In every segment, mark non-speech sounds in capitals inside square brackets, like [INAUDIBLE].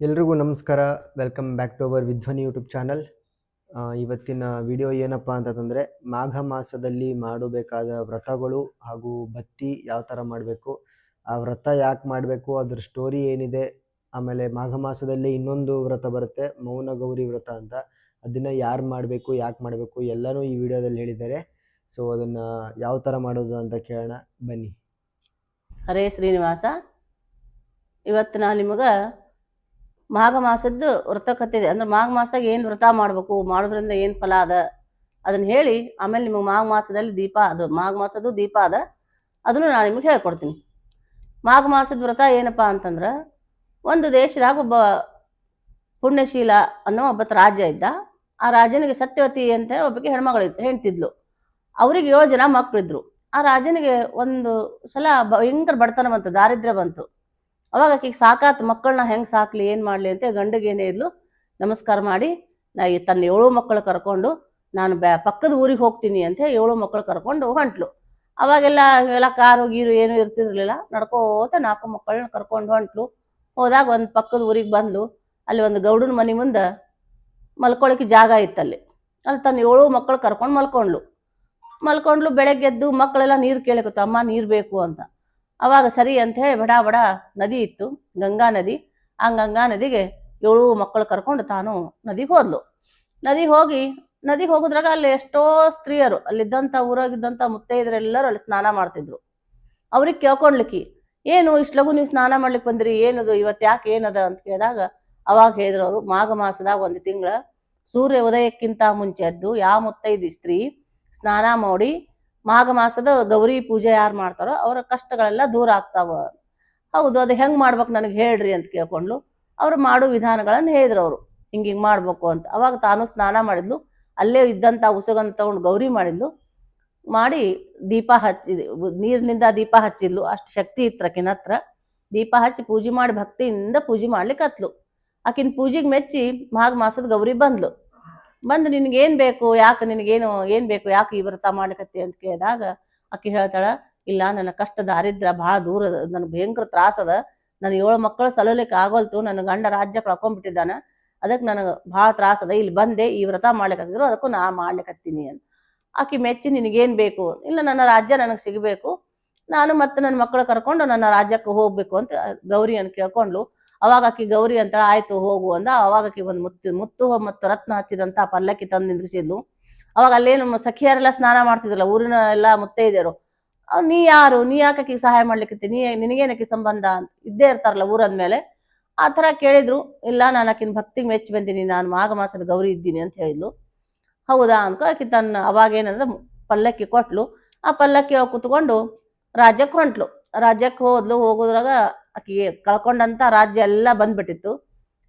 ಎಲ್ರಿಗೂ ನಮಸ್ಕಾರ. Welcome back to our Vidhwani YouTube channel ಇವತ್ತಿನ ವಿಡಿಯೋ ಏನಪ್ಪ ಅಂತಂದರೆ, ಮಾಘ ಮಾಸದಲ್ಲಿ ಮಾಡಬೇಕಾದ ವ್ರತಗಳು ಹಾಗೂ ಬತ್ತಿ ಯಾವ ಥರ ಮಾಡಬೇಕು, ಆ ವ್ರತ ಯಾಕೆ ಮಾಡಬೇಕು, ಅದ್ರ ಸ್ಟೋರಿ ಏನಿದೆ, ಆಮೇಲೆ ಮಾಘ ಮಾಸದಲ್ಲಿ ಇನ್ನೊಂದು ವ್ರತ ಬರುತ್ತೆ, ಮೌನ ಗೌರಿ ವ್ರತ ಅಂತ. ಅದನ್ನು ಯಾರು ಮಾಡಬೇಕು, ಯಾಕೆ ಮಾಡಬೇಕು, ಎಲ್ಲನೂ ಈ ವಿಡಿಯೋದಲ್ಲಿ ಹೇಳಿದ್ದಾರೆ. ಸೊ ಅದನ್ನು ಯಾವ ಥರ ಮಾಡೋದು ಅಂತ ಕೇಳೋಣ, ಬನ್ನಿ. ಹರೇ ಶ್ರೀನಿವಾಸ. ಇವತ್ತು ನಾನು ನಿಮಗೆ ಮಾಘ ಮಾಸದ್ದು ವ್ರತ ಕತ್ತಿದೆ ಅಂದ್ರೆ ಮಾಘ ಮಾಸದಾಗ ಏನು ವ್ರತ ಮಾಡಬೇಕು, ಮಾಡೋದ್ರಿಂದ ಏನು ಫಲ ಅದ, ಅದನ್ನ ಹೇಳಿ ಆಮೇಲೆ ನಿಮಗೆ ಮಾಘ ಮಾಸದಲ್ಲಿ ದೀಪ ಅದು. ಮಾಘ ಮಾಸದ್ದು ದೀಪ ಅದ. ಅದನ್ನು ನಾನು ನಿಮಗೆ ಹೇಳ್ಕೊಡ್ತೀನಿ. ಮಾಘ ಮಾಸದ ವ್ರತ ಏನಪ್ಪ ಅಂತಂದ್ರೆ, ಒಂದು ದೇಶದಾಗ ಒಬ್ಬ ಪುಣ್ಯಶೀಲ ಅನ್ನೋ ಒಬ್ಬ ರಾಜ್ಯ ಇದ್ದ. ಆ ರಾಜನಿಗೆ ಸತ್ಯವತಿ ಅಂತ ಒಬ್ಬಕ್ಕೆ ಹೆಣ್ಮಗಳಿತ್ತು ಹೆಣ್ತಿದ್ಲು ಅವ್ರಿಗೆ ಏಳು ಜನ ಮಕ್ಕಳಿದ್ರು ಆ ರಾಜನಿಗೆ ಒಂದು ಸಲ ಭಯಂಕರ ಬಡತನ ಬಂತು, ದಾರಿದ್ರ್ಯ ಬಂತು. ಅವಾಗ ಆಕೆಗೆ ಸಾಕಾತ್ ಮಕ್ಕಳನ್ನ ಹೆಂಗೆ ಸಾಕ್ಲಿ, ಏನು ಮಾಡಲಿ ಅಂತ ಗಂಡಿಗೆ ಇದ್ಲು. ನಮಸ್ಕಾರ ಮಾಡಿ, ನಾ ತನ್ನ ಏಳು ಮಕ್ಕಳು ಕರ್ಕೊಂಡು ನಾನು ಬ್ಯಾ, ಪಕ್ಕದ ಊರಿಗೆ ಹೋಗ್ತೀನಿ ಅಂತ ಏಳು ಮಕ್ಕಳು ಕರ್ಕೊಂಡು ಹೊಂಟ್ಲು. ಅವಾಗೆಲ್ಲ ಇವೆಲ್ಲ ಕಾರು ಗೀರು ಏನೂ ಇರ್ತಿರ್ಲಿಲ್ಲ. ನಡ್ಕೋತ ನಾಲ್ಕು ಮಕ್ಕಳನ್ನ ಕರ್ಕೊಂಡು ಹೊಂಟ್ಲು. ಹೋದಾಗ ಒಂದು ಪಕ್ಕದ ಊರಿಗೆ ಬಂದ್ಲು. ಅಲ್ಲಿ ಒಂದು ಗೌಡನ ಮನೆ ಮುಂದೆ ಮಲ್ಕೊಳಕ್ಕೆ ಜಾಗ ಇತ್ತಲ್ಲಿ ಅಲ್ಲಿ. ತನ್ನ ಏಳು ಮಕ್ಕಳು ಕರ್ಕೊಂಡು ಮಲ್ಕೊಂಡ್ಲು. ಮಲ್ಕೊಂಡ್ಲು ಬೆಳಗ್ಗೆದ್ದು ಮಕ್ಕಳೆಲ್ಲ ನೀರು ಕೇಳಕತ್ತು ಅಮ್ಮ ನೀರು ಬೇಕು ಅಂತ. ಅವಾಗ ಸರಿ ಅಂತ ಹೇಳಿ ಬಡ ಬಡ ನದಿ ಇತ್ತು, ಗಂಗಾ ನದಿ. ಆ ಗಂಗಾ ನದಿಗೆ ಏಳು ಮಕ್ಕಳು ಕರ್ಕೊಂಡು ತಾನು ನದಿಗೆ ಹೋದ್ಲು. ನದಿ ಹೋಗಿ, ನದಿಗೆ ಹೋಗೋದ್ರಾಗ ಅಲ್ಲಿ ಎಷ್ಟೋ ಸ್ತ್ರೀಯರು, ಅಲ್ಲಿದ್ದಂಥ ಊರಾಗಿದ್ದಂಥ ಮುತ್ತೈದರೆಲ್ಲರೂ ಅಲ್ಲಿ ಸ್ನಾನ ಮಾಡ್ತಿದ್ರು. ಅವ್ರಿಗೆ ಕೇಳ್ಕೊಂಡ್ಲಿಕ್ಕಿ ಏನು ಇಷ್ಟು ಲಘು ನೀವು ಸ್ನಾನ ಮಾಡ್ಲಿಕ್ಕೆ ಬಂದ್ರಿ, ಏನದು, ಇವತ್ತು ಯಾಕೆ ಏನದ ಅಂತ ಕೇಳಿದಾಗ ಅವಾಗ ಹೇಳಿದ್ರು ಅವರು, ಮಾಘ ಮಾಸದಾಗ ಒಂದು ತಿಂಗಳ ಸೂರ್ಯ ಉದಯಕ್ಕಿಂತ ಮುಂಚೆ ಎದ್ದು ಯಾವ ಮುತ್ತೈದಿ ಸ್ತ್ರೀ ಸ್ನಾನ ಮಾಡಿ ಮಾಘ ಮಾಸದ ಗೌರಿ ಪೂಜೆ ಯಾರು ಮಾಡ್ತಾರೋ ಅವರ ಕಷ್ಟಗಳೆಲ್ಲ ದೂರ ಆಗ್ತಾವ. ಹೌದು, ಅದು ಹೆಂಗೆ ಮಾಡ್ಬೇಕು ನನಗೆ ಹೇಳ್ರಿ ಅಂತ ಕೇಳ್ಕೊಂಡ್ಲು. ಅವ್ರು ಮಾಡೋ ವಿಧಾನಗಳನ್ನು ಹೇಳಿದ್ರು ಅವರು. ಹಿಂಗೆ ಹಿಂಗೆ ಮಾಡಬೇಕು ಅಂತ. ಅವಾಗ ತಾನು ಸ್ನಾನ ಮಾಡಿದ್ಲು. ಅಲ್ಲೇ ಇದ್ದಂಥ ಉಸುಗನ್ನು ತಗೊಂಡು ಗೌರಿ ಮಾಡಿದ್ಲು. ಮಾಡಿ ದೀಪ ಹಚ್ಚಿ ನೀರಿನಿಂದ ದೀಪ ಹಚ್ಚಿದ್ಲು. ಅಷ್ಟು ಶಕ್ತಿ ಇತ್ತು ಆಕಿನ ಹತ್ರ. ದೀಪ ಹಚ್ಚಿ ಪೂಜೆ ಮಾಡಿ ಭಕ್ತಿಯಿಂದ ಪೂಜೆ ಮಾಡ್ಲಿಕ್ಕೆ ಹತ್ಲು. ಆಕಿನ ಪೂಜೆಗೆ ಮೆಚ್ಚಿ ಮಾಘ ಮಾಸದ ಗೌರಿ ಬಂದ್ಲು. ಬಂದು ನಿನಗೇನು ಬೇಕು, ಯಾಕೆ ನಿನಗೇನು ಏನು ಬೇಕು, ಯಾಕೆ ಈ ವ್ರತ ಮಾಡ್ಲಿಕತ್ತಿ ಅಂತ ಕೇಳಿದಾಗ ಆಕೆ ಹೇಳ್ತಾಳ, ಇಲ್ಲ ನನ್ನ ಕಷ್ಟ ದಾರಿದ್ರ ಭಾಳ ದೂರ, ನನಗೆ ಭಯಂಕರ ತ್ರಾಸದ ನನ್ನ ಏಳು ಮಕ್ಕಳು ಸಲಲಿಕ್ಕೆ ಆಗೋಲ್ತು ನನ್ನ ಗಂಡ ರಾಜ್ಯ ಕಳ್ಕೊಂಡ್ಬಿಟ್ಟಿದ್ದಾನ ಅದಕ್ಕೆ ನನಗೆ ಭಾಳ ತ್ರಾಸದ ಇಲ್ಲಿ ಬಂದೆ, ಈ ವ್ರತ ಮಾಡ್ಲಿಕತ್ತಿದ್ರು, ಅದಕ್ಕೂ ನಾ ಮಾಡ್ಲಿಕತ್ತೀನಿ ಅಂತ ಆಕೆ ಮೆಚ್ಚಿ ನಿನಗೇನು ಬೇಕು? ಇಲ್ಲ ನನ್ನ ರಾಜ್ಯ ನನಗೆ ಸಿಗಬೇಕು. ನಾನು ಮತ್ತೆ ನನ್ನ ಮಕ್ಕಳು ಕರ್ಕೊಂಡು ನನ್ನ ರಾಜ್ಯಕ್ಕೆ ಹೋಗ್ಬೇಕು ಅಂತ ಗೌರಿ ಅಂತ ಕೇಳ್ಕೊಂಡ್ಲು. ಅವಾಗ ಆಕಿ ಗೌರಿ ಅಂತ ಆಯ್ತು ಹೋಗು ಅಂದ. ಅವಾಗ ಆಕಿ ಒಂದು ಮುತ್ತು ಮುತ್ತು ಮತ್ತು ರತ್ನ ಹಚ್ಚಿದಂತ ಪಲ್ಲಕ್ಕಿ ತಂದು ನಿಂದ್ರಿಸಿದ್ಲು. ಅವಾಗ ಅಲ್ಲೇನು ಸಖಿಯರೆಲ್ಲ ಸ್ನಾನ ಮಾಡ್ತಿದ್ರಲ್ಲ, ಊರಿನ ಎಲ್ಲ ಮುತ್ತೈದೆಯರು. ನೀ ಯಾರು? ನೀ ಯಾಕೆ ಸಹಾಯ ಮಾಡ್ಲಿಕ್ಕೆ ನೀ ನಿನಗೇನಕ್ಕೆ ಸಂಬಂಧ? ಇದ್ದೇ ಇರ್ತಾರಲ್ಲ ಊರಂದ್ಮೇಲೆ ಆ ಥರ ಕೇಳಿದ್ರು. ಇಲ್ಲ, ನಾನು ಆಕಿನ ಭಕ್ತಿಗೆ ಮೆಚ್ಚಿ ಬಂದೀನಿ. ನಾನು ಮಾಘ ಮಾಸದ ಗೌರಿ ಇದ್ದೀನಿ ಅಂತ ಹೇಳಿದ್ಲು. ಹೌದಾ ಅನ್ಕ ಆಕಿ ತನ್ನ ಅವಾಗ ಏನಂದ್ರೆ ಪಲ್ಲಕ್ಕಿ ಕೊಟ್ಲು. ಆ ಪಲ್ಲಕ್ಕಿ ಕುತ್ಕೊಂಡು ರಾಜ್ಯಕ್ಕೆ ಹೊಂಟ್ಲು. ರಾಜ್ಯಕ್ಕೆ ಹೋದ್ಲು. ಹೋಗೋದ್ರಾಗ ಆಕಿಗೆ ಕಳ್ಕೊಂಡಂತ ರಾಜ್ಯ ಎಲ್ಲ ಬಂದ್ಬಿಟ್ಟಿತ್ತು.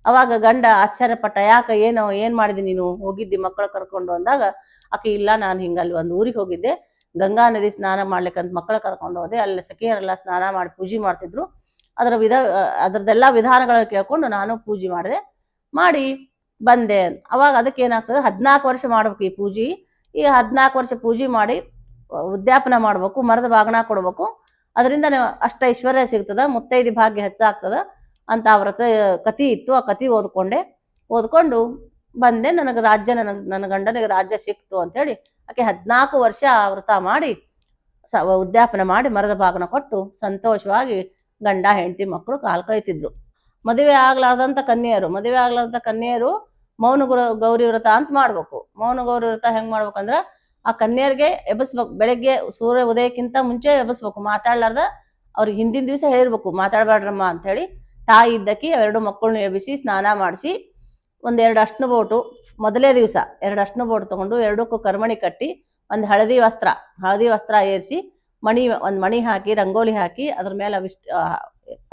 ಅವಾಗ ಗಂಡ ಆಶ್ಚರ್ಯಪಟ್ಟ, ಯಾಕ ಏನು ಏನು ಮಾಡಿದಿ ನೀನು? ಹೋಗಿದ್ದಿ ಮಕ್ಕಳು ಕರ್ಕೊಂಡು? ಅಂದಾಗ, ಆಕೆ, ಇಲ್ಲ, ನಾನು ಹಿಂಗೆ ಅಲ್ಲಿ ಒಂದು ಊರಿಗೆ ಹೋಗಿದ್ದೆ. ಗಂಗಾ ನದಿ ಸ್ನಾನ ಮಾಡ್ಲಿಕ್ಕಂತ ಮಕ್ಕಳು ಕರ್ಕೊಂಡು ಹೋದೆ. ಅಲ್ಲಿ ಸಖಿಯರೆಲ್ಲ ಸ್ನಾನ ಮಾಡಿ ಪೂಜೆ ಮಾಡ್ತಿದ್ರು. ಅದರ ವಿಧ, ಅದರದ್ದೆಲ್ಲ ವಿಧಾನಗಳನ್ನು ಕೇಳ್ಕೊಂಡು ನಾನು ಪೂಜೆ ಮಾಡಿದೆ. ಮಾಡಿ, ಬಂದೆ. ಅವಾಗ ಅದಕ್ಕೆ ಏನಾಗ್ತದೆ, ಹದಿನಾಲ್ಕು ವರ್ಷ ಮಾಡ್ಬೇಕು ಈ ಪೂಜೆ. ಈ ಹದಿನಾಲ್ಕು ವರ್ಷ ಪೂಜೆ ಮಾಡಿ ಉದ್ಯಾಪನ ಮಾಡ್ಬೇಕು, ಮರದ ಬಾಗಣ ಕೊಡ್ಬೇಕು. ಅದರಿಂದ ಅಷ್ಟ ಐಶ್ವರ್ಯ ಸಿಗ್ತದ, ಮುತ್ತೈದಿ ಭಾಗ್ಯ ಹೆಚ್ಚಾಗ್ತದ ಅಂತ ಆ ವ್ರತ ಕತಿ ಇತ್ತು. ಆ ಕತಿ ಓದ್ಕೊಂಡೆ. ಓದ್ಕೊಂಡು ಬಂದೆ. ನನಗೆ ರಾಜ್ಯ ನನಗೆ ನನ್ನ ಗಂಡನಿಗೆ ರಾಜ್ಯ ಸಿಕ್ತು ಅಂತೇಳಿ ಆಕೆ ಹದಿನಾಲ್ಕು ವರ್ಷ ಆ ವ್ರತ ಮಾಡಿ ಸ, ಉದ್ಯಾಪನ ಮಾಡಿ ಮರದ ಭಾಗನ ಕೊಟ್ಟು ಸಂತೋಷವಾಗಿ ಗಂಡ, ಹೆಂಡತಿ, ಮಕ್ಕಳು ಕಾಲು ಕಳಿತಿದ್ರು. ಮದುವೆ ಆಗ್ಲಾರ್ದಂಥ ಕನ್ಯೆಯರು, ಮದುವೆ ಆಗ್ಲಾರ್ದಂಥ ಕನ್ಯೆಯರು ಮೌನ ಗುರು ಗೌರಿ ವ್ರತ ಅಂತ ಮಾಡ್ಬೇಕು. ಮೌನ ಗೌರಿ ವ್ರತ ಹೆಂಗೆ ಮಾಡ್ಬೇಕಂದ್ರ ಆ ಕನ್ಯರಿಗೆ ಎಬ್ಬಿಸ್ಬೇಕು. ಬೆಳಗ್ಗೆ ಸೂರ್ಯ ಉದಯಕ್ಕಿಂತ ಮುಂಚೆ ಎಬ್ಬಿಸ್ಬೇಕು. ಮಾತಾಡ್ಲಾರ್ದ ಅವ್ರಿಗೆ ಹಿಂದಿನ ದಿವಸ ಹೇಳಿರ್ಬೇಕು. ಮಾತಾಡಬೇಡ್ರಮ್ಮ ಅಂತ ಹೇಳಿ ತಾಯಿ ಇದ್ದಕ್ಕಿ ಎರಡು ಮಕ್ಕಳನ್ನ ಎಬ್ಬಿಸಿ ಸ್ನಾನ ಮಾಡಿಸಿ ಒಂದೆರಡು ಅಷ್ಟನ ಬೋಟು ಮೊದಲೇ ದಿವಸ ಎರಡು ಅಷ್ಟನ ಬೋಟು ತಗೊಂಡು ಎರಡಕ್ಕೂ ಕರ್ಮಣಿ ಕಟ್ಟಿ ಒಂದು ಹಳದಿ ವಸ್ತ್ರ ಹಳದಿ ವಸ್ತ್ರ ಏರಿಸಿ ಮಣಿ, ಒಂದು ಮಣಿ ಹಾಕಿ, ರಂಗೋಲಿ ಹಾಕಿ ಅದ್ರ ಮೇಲೆ ಅವಿಷ್ಟು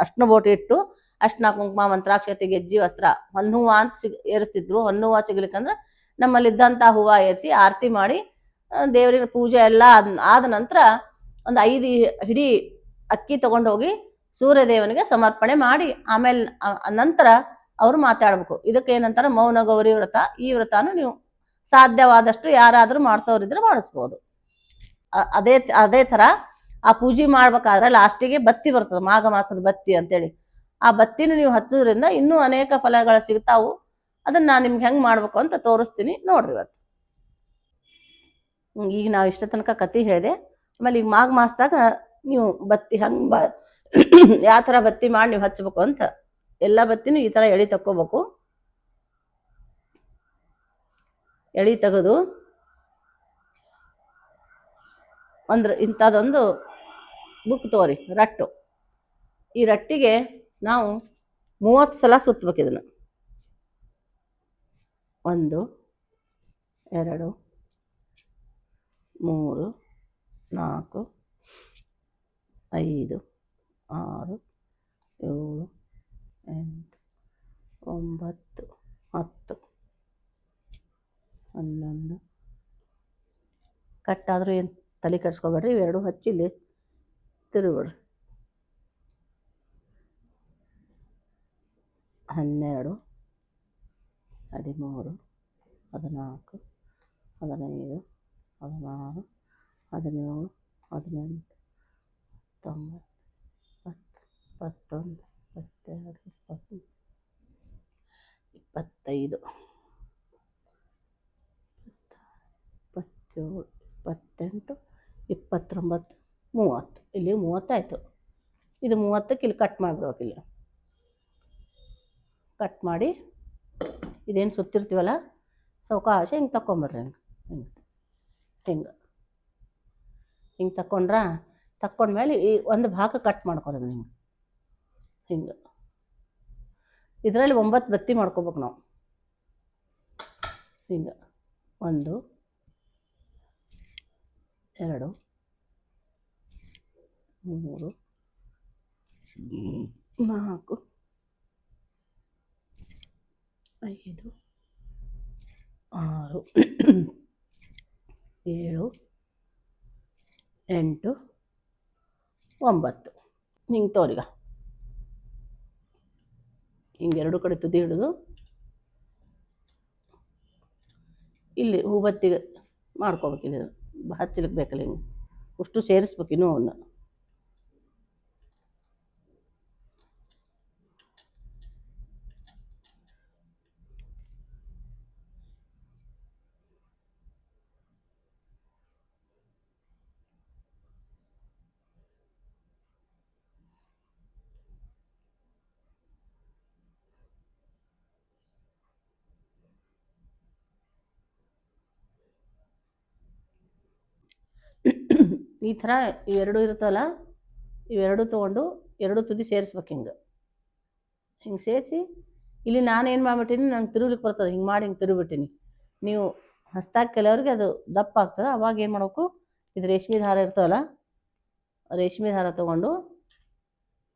ಅಷ್ಟನ ಬೋಟು ಇಟ್ಟು ಅಷ್ಟನ ಕುಂಕುಮ, ಮಂತ್ರಾಕ್ಷತೆ, ಗೆಜ್ಜಿ ವಸ್ತ್ರ ಹೊನ್ನು ಹೂವ ಅಂತ ಸಿಗ್, ಏರಿಸ್ತಿದ್ರು. ಹೊನ್ನು ಹೂವ ಸಿಗ್ಲಿಕ್ಕಂದ್ರೆ ನಮ್ಮಲ್ಲಿದ್ದಂಥ ಹೂವ ಏರಿಸಿ ಆರತಿ ಮಾಡಿ ದೇವರಿನ ಪೂಜೆ ಎಲ್ಲ ಆದ ನಂತರ ಒಂದು ಐದು ಹಿಡಿ ಅಕ್ಕಿ ತಗೊಂಡೋಗಿ ಸೂರ್ಯದೇವನಿಗೆ ಸಮರ್ಪಣೆ ಮಾಡಿ, ಆಮೇಲೆ ನಂತರ ಅವರು ಮಾತಾಡ್ಬೇಕು. ಇದಕ್ಕೆ ಏನಂತಾರೆ ಮೌನ, ಗೌರಿ ವ್ರತ. ಈ ವ್ರತನೂ ನೀವು ಸಾಧ್ಯವಾದಷ್ಟು ಯಾರಾದರೂ ಮಾಡಿಸೋರಿದ್ರೆ ಮಾಡಿಸ್ಬೋದು. ಅದೇ ಅದೇ ಥರ ಆ ಪೂಜೆ ಮಾಡ್ಬೇಕಾದ್ರೆ ಲಾಸ್ಟಿಗೆ ಬತ್ತಿ ಬರ್ತದೆ, ಮಾಘ ಮಾಸದ ಬತ್ತಿ ಅಂತೇಳಿ. ಆ ಬತ್ತಿನ ನೀವು ಹಚ್ಚೋದ್ರಿಂದ ಇನ್ನೂ ಅನೇಕ ಫಲಗಳು ಸಿಗ್ತಾವು. ಅದನ್ನ ನಾನು ನಿಮ್ಗೆ ಹೆಂಗೆ ಮಾಡ್ಬೇಕು ಅಂತ ತೋರಿಸ್ತೀನಿ ನೋಡ್ರಿ ಇವತ್ತು. ಈಗ ನಾವು ಇಷ್ಟ ತನಕ ಕತೆ ಹೇಳಿದೆ. ಆಮೇಲೆ ಈಗ ಮಾಘ ಮಾಸದಾಗ ನೀವು ಬತ್ತಿ ಹಂಗೆ ಬ [COUGHS] ಯಾವ ಥರ ಬತ್ತಿ ಮಾಡಿ ನೀವು ಹಚ್ಬೇಕು ಅಂತ ಎಲ್ಲ ಬತ್ತಿನೂ ಈ ಥರ ಎಳಿ ತಕ್ಕೋಬೇಕು. ಎಳಿ ತೆಗೆದು ಅಂದ್ರೆ ಇಂಥದ್ದೊಂದು ಬುಕ್ ತೋರಿ, ರಟ್ಟು. ಈ ರಟ್ಟಿಗೆ ನಾವು ಮೂವತ್ತು ಸಲ ಸುತ್ತಬೇಕು ಇದನ್ನು. ಒಂದು, ಎರಡು ಮೂರು, ನಾಲ್ಕು, ಐದು, ಆರು, ಏಳು, ಎಂಟು, ಒಂಬತ್ತು, ಹತ್ತು, ಹನ್ನೊಂದು. ಕಟ್ಟಾದರೂ ಏನು ತಲೆ ಕೆಡ್ಸ್ಕೊಬೇಡ್ರಿ, ಇವೆರಡು ಹಚ್ಚಿಲ್ಲಿ ತಿರುಗಿಬಿಡ್ರಿ. ಹನ್ನೆರಡು, ಹದಿಮೂರು, ಹದಿನಾಲ್ಕು, ಹದಿನೈದು ಹದಿನಾರು ಹದಿನೇಳು ಹದಿನೆಂಟು ಹತ್ತೊಂಬತ್ತು ಇಪ್ಪತ್ತು ಇಪ್ಪತ್ತೊಂದು, ಇಪ್ಪತ್ತೆರಡು ಇಪ್ಪತ್ತು ಇಪ್ಪತ್ತೈದು, ಇಪ್ಪತ್ತೇಳು, ಇಪ್ಪತ್ತೆಂಟು, ಇಪ್ಪತ್ತೊಂಬತ್ತು, ಮೂವತ್ತು. ಇಲ್ಲಿ ಮೂವತ್ತಾಯಿತು. ಇದು ಮೂವತ್ತಕ್ಕೆ ಇಲ್ಲಿ ಕಟ್ ಮಾಡಬೇಕು ಇಲ್ಲಿ. ಕಟ್ ಮಾಡಿ, ಇದೇನು ಸುತ್ತಿರ್ತೀವಲ್ಲ? ಸೌಕಾಶ ಹಿಂಗೆ ತಗೊಂಬರ್ರಿ ಹಿಂಗೆ ಹಿಂಗೆ? ಹಿಂಗೆ ಹಿಂಗೆ ತಕೊಂಡ್ರಾ ತಕ್ಕೊಂಡ್ಮೇಲೆ ಈ ಒಂದು ಭಾಗ ಕಟ್ ಮಾಡ್ಕೊಳೋದು ಹಿಂಗೆ ಹಿಂಗೆ. ಇದರಲ್ಲಿ ಒಂಬತ್ತು ಬತ್ತಿ ಮಾಡ್ಕೋಬೇಕು ನಾವು. ಹಿಂಗೆ. ಒಂದು, ಎರಡು, ಮೂರು, ನಾಲ್ಕು, ಐದು, ಆರು ಏಳು, ಎಂಟು, ಒಂಬತ್ತು. ಹಿಂಗೆ ತೋರಿಗ. ಹಿಂಗೆ ಎರಡು ಕಡೆ ತುದಿ ಹಿಡಿದು. ಇಲ್ಲಿ ಹೂಬತ್ತಿಗೆ ಮಾಡ್ಕೋಬೇಕು ಇಲ್ಲಿ ಹಚ್ಚಲಿಕ್ಕೆ ಬೇಕಲ್ಲ ಹಿಂಗೆ. ಅಷ್ಟು ಸೇರಿಸ್ಬೇಕು ಇನ್ನೂ ಅವನ್ನ. ಈ ಥರ ಇವೆರಡು ಇರುತ್ತಲ್ಲ? ಇವೆರಡು ತೊಗೊಂಡು ಎರಡು ತುದಿ ಸೇರಿಸ್ಬೇಕು ಹಿಂಗೆ. ಹಿಂಗೆ ಸೇರಿಸಿ, ಇಲ್ಲಿ ನಾನು ಏನು ಮಾಡ್ಬಿಟ್ಟೀನಿ, ನಂಗೆ ತಿರುಗ್ಲಿಕ್ಕೆ ಬರ್ತದೆ, ಹಿಂಗೆ ಮಾಡಿ ಹಿಂಗೆ ತಿರುಗಿಬಿಟ್ಟೀನಿ. ನೀವು ಹಸ್ತಾಗಿ ಕೆಲವ್ರಿಗೆ ಅದು ದಪ್ಪ ಆಗ್ತದೆ, ಅವಾಗ ಏನು ಮಾಡಬೇಕು? ಇದು ರೇಷ್ಮೆ ದಾರ ಇರ್ತವಲ್ಲ, ರೇಷ್ಮೆ ದಾರ ತೊಗೊಂಡು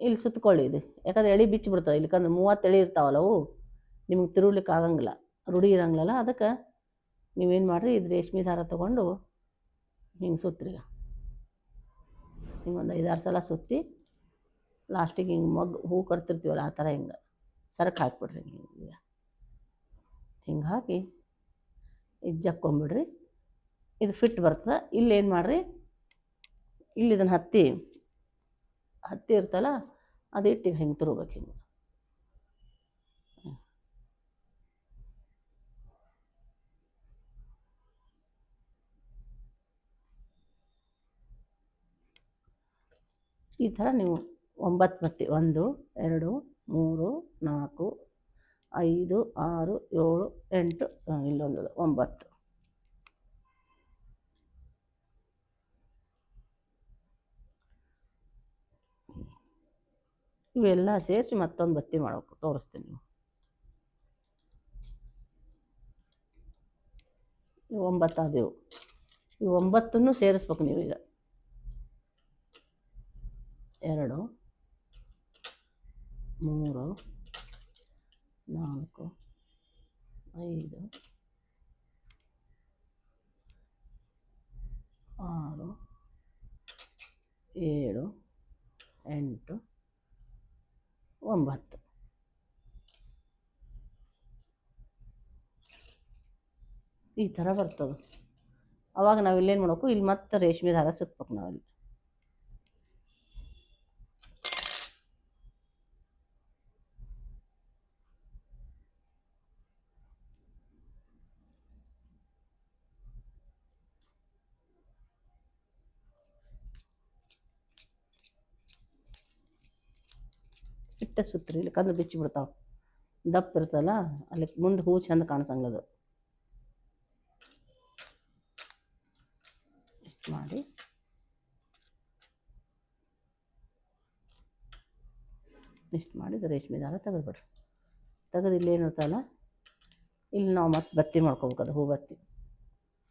ಇಲ್ಲಿ ಸುತ್ತಕೊಳ್ಳಿ ಇದು. ಎಳಿ ಎಳೆ ಇಲ್ಲಿ ಇಲ್ಲಿಕಂದ್ರೆ ಮೂವತ್ತು ಎಳಿ ಇರ್ತಾವಲ್ಲ ಅವು, ನಿಮ್ಗೆ ತಿರುಗ್ಲಿಕ್ಕೆ ಆಗಂಗಿಲ್ಲ, ರೂಢಿ ಇರಂಗಿಲ್ಲ ಅದಕ್ಕೆ ನೀವೇನು ಮಾಡಿರಿ, ಇದು ರೇಷ್ಮೆ ದಾರ ತೊಗೊಂಡು ಹಿಂಗೆ ಸುತ್ತಿರಿ ಹಿಂಗೆ ಒಂದು ಐದಾರು ಸಲ ಸುತ್ತಿ ಲಾಸ್ಟಿಗೆ ಹಿಂಗೆ ಮಗ್ಗು ಹೂ ಕಟ್ತಿರ್ತೀವಲ್ಲ ಆ ಥರ ಹಿಂಗೆ ಸರಕು ಹಾಕ್ಬಿಡ್ರಿ ಹಿಂಗೆ ಹಿಂಗೆ ಹಾಕಿ ಇದು ಜಕ್ಕೊಂಬಿಡ್ರಿ. ಇದು ಫಿಟ್ ಬರ್ತದೆ. ಇಲ್ಲೇನು ಮಾಡಿರಿ? ಇಲ್ಲಿ ಇದನ್ನು ಹತ್ತಿ ಹತ್ತಿ ಇರ್ತಲ್ಲ ಅದು ಇಟ್ಟಿಗೆ ಹಿಂಗೆ ತಿರುಗ್ಬೇಕು ಹಿಂಗೆ. ಈ ಥರ ನೀವು ಒಂಬತ್ತು ಬತ್ತಿ ಒಂದು, ಎರಡು, ಮೂರು, ನಾಲ್ಕು, ಐದು, ಆರು, ಏಳು, ಎಂಟು ಇಲ್ಲೊಂದು, ಒಂಬತ್ತು. ಇವೆಲ್ಲ ಸೇರಿಸಿ ಮತ್ತೊಂದು ಬತ್ತಿ ಮಾಡಬೇಕು ತೋರಿಸ್ತೀನಿ ನೀವು ಇವು ಒಂಬತ್ತು ಆದವು ಇವು ಒಂಬತ್ತನ್ನು ಸೇರಿಸ್ಬೇಕು ನೀವು ಈಗ ಎರಡು, ಮೂರು, ನಾಲ್ಕು, ಐದು, ಆರು, ಏಳು, ಎಂಟು, ಒಂಬತ್ತು. ಈ ಥರ ಬರ್ತದೆ. ಅವಾಗ ನಾವು ಇಲ್ಲೇನು ಮಾಡಬೇಕು? ಇಲ್ಲಿ ಮತ್ತೆ ರೇಷ್ಮೆ ದಾರ ಸುತ್ಬೇಕು ನಾವಿಲ್ಲಿ. ಇಷ್ಟೇ ಸುತ್ತರಿ ಕಂದು ಬಿಚ್ಚಿ ಬಿಡ್ತಾವೆ. ದಪ್ಪ ಇರ್ತಲ್ಲ, ಅಲ್ಲಿ ಮುಂದೆ ಹೂ ಚಂದ ಕಾಣಿಸಂಗದು ಇಷ್ಟು ಮಾಡಿ. ಇಷ್ಟು ಮಾಡಿ ರೇಷ್ಮೆ ದಾರ ತೆಗೆದ್ಬಿಡ್ರಿ. ತೆಗೆದು ಇಲ್ಲಿ ಏನಿರ್ತಲ್ಲ ಇಲ್ಲಿ ನಾವು ಮತ್ತೆ ಬತ್ತಿ ಮಾಡ್ಕೋಬೇಕು ಅದು ಹೂ ಬತ್ತಿ.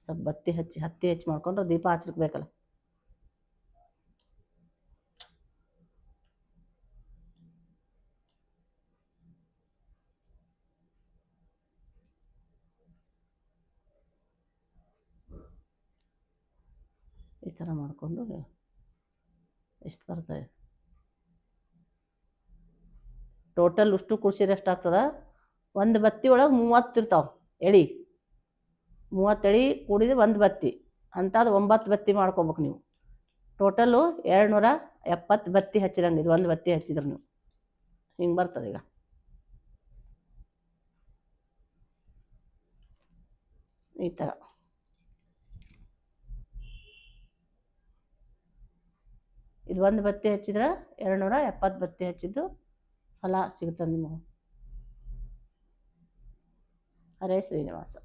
ಸ್ವಲ್ಪ ಬತ್ತಿ ಹಚ್ಚಿ, ಹತ್ತಿ ಹಚ್ಚಿ ಮಾಡ್ಕೊಂಡ್ರೆ ದೀಪ ಹಚ್ಲಿಕ್ಕೆ ಬೇಕಲ್ಲ. ಈ ಥರ ಮಾಡಿಕೊಂಡು ಎಷ್ಟು ಬರ್ತದೆ? ಟೋಟಲ್ ಉಷ್ಟು ಕೂಡ್ಸಿದ್ರೆ ಎಷ್ಟಾಗ್ತದೆ? ಒಂದು ಬತ್ತಿ ಒಳಗೆ ಮೂವತ್ತು ಇರ್ತಾವೆ. ಎಳಿ. ಮೂವತ್ತು ಎಳಿ ಕೂಡಿದ್ರೆ ಒಂದು ಬತ್ತಿ. ಅಂಥದ್ದು ಒಂಬತ್ತು ಬತ್ತಿ ಮಾಡ್ಕೊಬೇಕು ನೀವು. ಟೋಟಲ್ಲು ಎರಡು ನೂರ ಎಪ್ಪತ್ತು ಬತ್ತಿ ಹಚ್ಚಿದಂಗೆ ಇದು. ಒಂದು ಬತ್ತಿ ಹಚ್ಚಿದ್ರೆ ನೀವು. ಹಿಂಗೆ ಬರ್ತದೆ ಈಗ. ಈ ಥರ ಇದು ಒಂದು ಬತ್ತಿ ಹಚ್ಚಿದ್ರೆ ಎರಡು ನೂರ ಎಪ್ಪತ್ತು ಬತ್ತಿ ಹಚ್ಚಿದ್ದು ಫಲ ಸಿಗ್ತದೆ ನಿಮಗೆ. ಹರೇ ಶ್ರೀನಿವಾಸ.